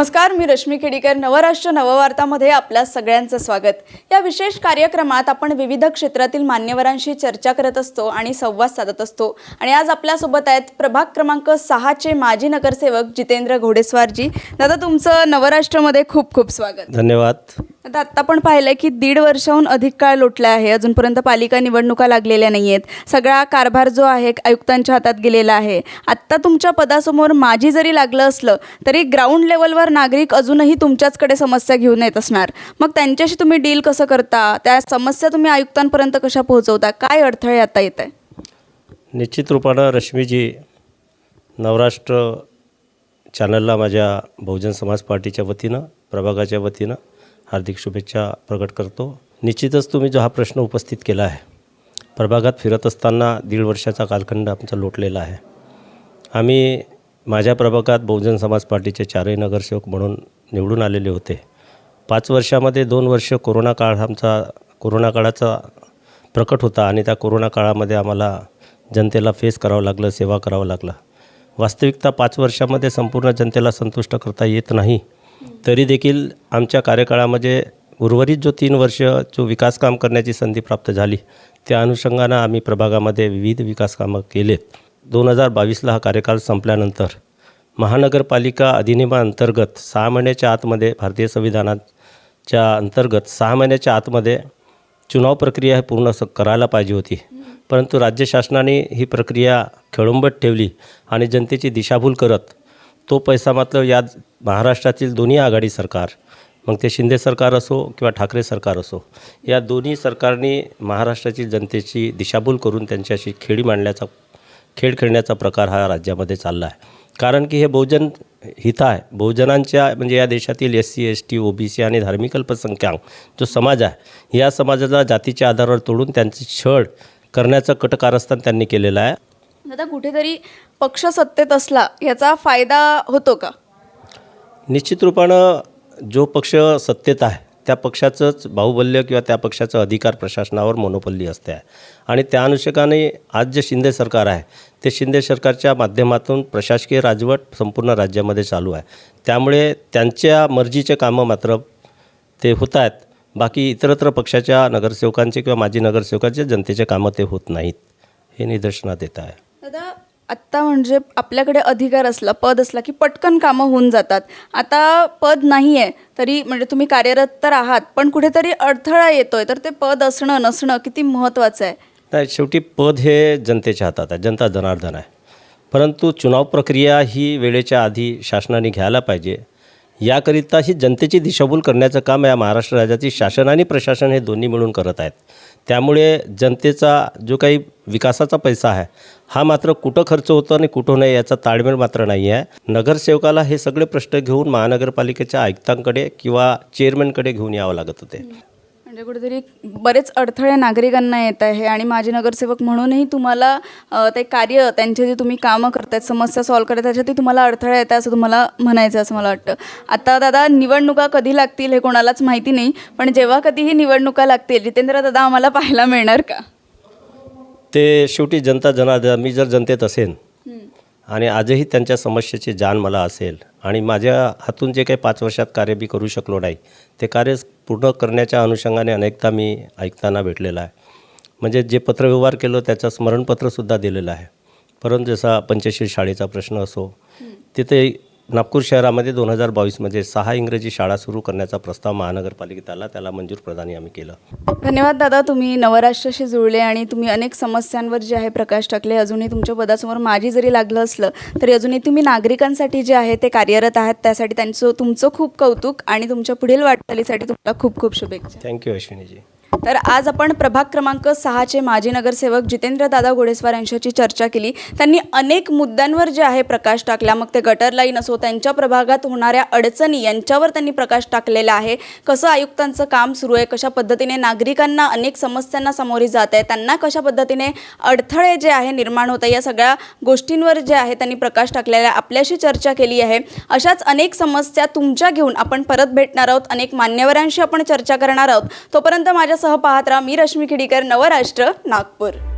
नमस्कार मी रश्मी खेडीकर. नवराष्ट्र नववार्तामध्ये आपल्या सगळ्यांचं स्वागत. या विशेष कार्यक्रमात आपण विविध क्षेत्रातील मान्यवरांशी चर्चा करत असतो आणि संवाद साधत असतो. आणि आज आपल्यासोबत आहेत प्रभाग क्रमांक सहाचे माजी नगरसेवक जितेंद्र घोडेस्वारजी. दादा तुमचं नवराष्ट्रमध्ये खूप खूप स्वागत. धन्यवाद. आता आत्ता पण पाहिलं की दीड वर्षाहून अधिक काळ लोटला आहे. अजूनपर्यंत पालिका निवडणुका लागलेल्या नाही आहेत सगळा कारभार जो आहे आयुक्तांच्या हातात गेलेला आहे. आत्ता तुमच्या पदासमोर माझी जरी लागलं असलं तरी ग्राउंड लेवलवर नागरिक अजूनही तुमच्याचकडे समस्या घेऊन येत असणार. मग त्यांच्याशी तुम्ही डील कसं करता? त्या समस्या तुम्ही आयुक्तांपर्यंत कशा पोहोचवता? काय अडथळे आता येत आहे निश्चित रूपानं रश्मीजी नवराष्ट्र चॅनलला माझ्या बहुजन समाज पार्टीच्या वतीनं प्रभागाच्या वतीनं हार्दिक शुभेच्छा प्रकट करतो. निश्चितच तुम्ही जो हा प्रश्न उपस्थित केला आहे प्रभागात फिरत असताना दीड वर्षाचा कालखंड आमचा लोटलेला आहे. आम्ही माझ्या प्रभागात बहुजन समाज पार्टीचे चारही नगरसेवक म्हणून निवडून आलेले होते. पाच वर्षामध्ये दोन वर्ष कोरोना काळ आमचा कोरोना काळाचा प्रकट होता आणि त्या कोरोना काळामध्ये आम्हाला जनतेला फेस करावं लागलं सेवा करावं लागलं. वास्तविकता पाच वर्षामध्ये संपूर्ण जनतेला संतुष्ट करता येत नाही तरी देखील आमच्या कार्यकाळामध्ये उर्वरित जो तीन वर्ष जो विकास काम करण्याची संधी प्राप्त झाली त्या अनुषंगानं आम्ही प्रभागामध्ये विविध विकास कामं केलेत. दोन हजार बावीसला हा कार्यकाळ संपल्यानंतर महानगरपालिका अधिनियमाअंतर्गत सहा महिन्याच्या आतमध्ये भारतीय संविधानाच्या अंतर्गत सहा महिन्याच्या आतमध्ये चुनाव प्रक्रिया हे पूर्ण स करायला पाहिजे होती. परंतु राज्य शासनाने ही प्रक्रिया खेळुंबत ठेवली आणि जनतेची दिशाभूल करत तो पैसा मात्र या महाराष्ट्रातील दोन्ही आघाडी सरकार मग ते शिंदे सरकार असो किंवा ठाकरे सरकार असो या दोन्ही सरकारने महाराष्ट्रातील जनतेची दिशाभूल करून त्यांच्याशी खेळी मांडण्याचा खेळ खेळण्याचा प्रकार हा राज्यामध्ये चालला आहे. कारण की हे बहुजन हित आहे. बहुजनांच्या म्हणजे या देशातील S C S T O B C आणि धार्मिक अल्पसंख्याक जो समाज आहे या समाजाला जातीच्या आधारावर तोडून त्यांची छळ करण्याचं कटकारस्थान त्यांनी केलेलं आहे. दादा कुठेतरी पक्ष सत्तेत असला याचा फायदा होतो का? निश्चित रूपानं जो पक्ष सत्तेत आहे त्या पक्षाचंच बाहुबल्य किंवा त्या पक्षाचं अधिकार प्रशासनावर मोनोपल्ली असते. आहे आणि त्या अनुषंगाने आज जे शिंदे सरकार आहे ते शिंदे सरकारच्या माध्यमातून प्रशासकीय राजवट संपूर्ण राज्यामध्ये चालू आहे. त्यामुळे त्यांच्या मर्जीचे कामं मात्र ते होत आहेत. बाकी इतरत्र पक्षाच्या नगरसेवकांचे किंवा माजी नगरसेवकांचे जनतेचे कामं ते होत नाहीत हे निदर्शनात येत आहे. दादा आत्ता म्हणजे आपल्याकडे अधिकार असला पद असला की पटकन कामं होऊन जातात. आता पद नाही आहे तरी म्हणजे तुम्ही कार्यरत तर आहात पण कुठेतरी अडथळा येतो आहे तर ते पद असणं नसणं किती महत्त्वाचं आहे? नाही शेवटी पद हे जनतेच्या हातात आहे जनता जनार्दन आहे. परंतु चुनाव प्रक्रिया ही वेळेच्या आधी शासनाने घ्यायला पाहिजे. याकरिता ही जनतेची दिशाभूल करण्याचं काम या महाराष्ट्र राज्याची शासन आणि प्रशासन हे दोन्ही मिळून करत आहेत. त्यामुळे जनतेचा जो काही विकासाचा पैसा आहे हा मात्र कुठं खर्च होतो आणि कुठं नाही याचा ताळमेळ मात्र नाही आहे. नगरसेवकाला हे सगळे प्रश्न घेऊन महानगरपालिकेच्या आयुक्तांकडे किंवा चेअरमॅनकडे घेऊन यावं लागत होते. म्हणजे कुठेतरी बरेच अडथळे नागरिकांना येत आहे आणि माजी नगरसेवक म्हणूनही तुम्हाला ते कार्य त्यांचे जे तुम्ही कामं करतायत समस्या सॉल्व्ह करतात त्याच्यातही तुम्हाला अडथळे येत आहे असं तुम्हाला म्हणायचं आहे असं मला वाटतं. आता दादा निवडणुका कधी लागतील हे कोणालाच माहिती नाही पण जेव्हा कधीही निवडणुका लागतील जितेंद्र दादा आम्हाला पाहायला मिळणार का? ते शेवटी जनता जनार्दन मी जर जनतेत असेन आणि आजही त्यांच्या समस्येची जाण मला असेल आणि माझ्या हातून जे काही पाच वर्षात कार्य मी करू शकलो नाही ते कार्य पूर्ण करण्याच्या अनुषंगाने अनेकदा मी ऐकताना भेटलेलं आहे. म्हणजे जे पत्रव्यवहार केलं त्याचं स्मरणपत्रसुद्धा दिलेलं आहे. परंतु जसा पंचशील शाळेचा प्रश्न असो तिथे नागपूर शहरामध्ये दोन हजार बावीसमध्ये सहा इंग्रजी शाळा सुरू करण्याचा प्रस्ताव महानगरपालिकेत आला. त्याला मंजूर प्रदानी आम्ही केलं. धन्यवाद दादा तुम्ही नवराष्ट्राशी जुळले आणि तुम्ही अनेक समस्यांवर जे आहे प्रकाश टाकले. अजूनही तुमच्या पदासमोर माझी जरी लागलं असलं तरी अजूनही तुम्ही नागरिकांसाठी जे आहे ते कार्यरत आहात. त्यासाठी त्यांचं तुमचं खूप कौतुक आणि तुमच्या पुढील वाटचालीसाठी तुम्हाला खूप खूप शुभेच्छा. थँक्यू अश्विनीजी. तर आज आपण प्रभाग क्रमांक सहाचे माजी नगरसेवक जितेंद्र दादा घोडेस्वार यांच्याशी चर्चा केली. त्यांनी अनेक मुद्द्यांवर जे आहे प्रकाश टाकला. मग ते गटर लाईन असो त्यांच्या प्रभागात होणाऱ्या अडचणी यांच्यावर त्यांनी प्रकाश टाकलेला आहे. कसं आयुक्तांचं काम सुरू आहे? कशा पद्धतीने नागरिकांना अनेक समस्यांना सामोरी जात आहे? त्यांना कशा पद्धतीने अडथळे जे आहे निर्माण होत आहे? या सगळ्या गोष्टींवर जे आहे त्यांनी प्रकाश टाकलेला आहे. आपल्याशी चर्चा केली आहे. अशाच अनेक समस्या तुमच्या घेऊन आपण परत भेटणार आहोत. अनेक मान्यवरांशी आपण चर्चा करणार आहोत. तोपर्यंत माझ्या माझ्यासह पाहत राहा. मी रश्मी खिडीकर नवराष्ट्र नागपूर.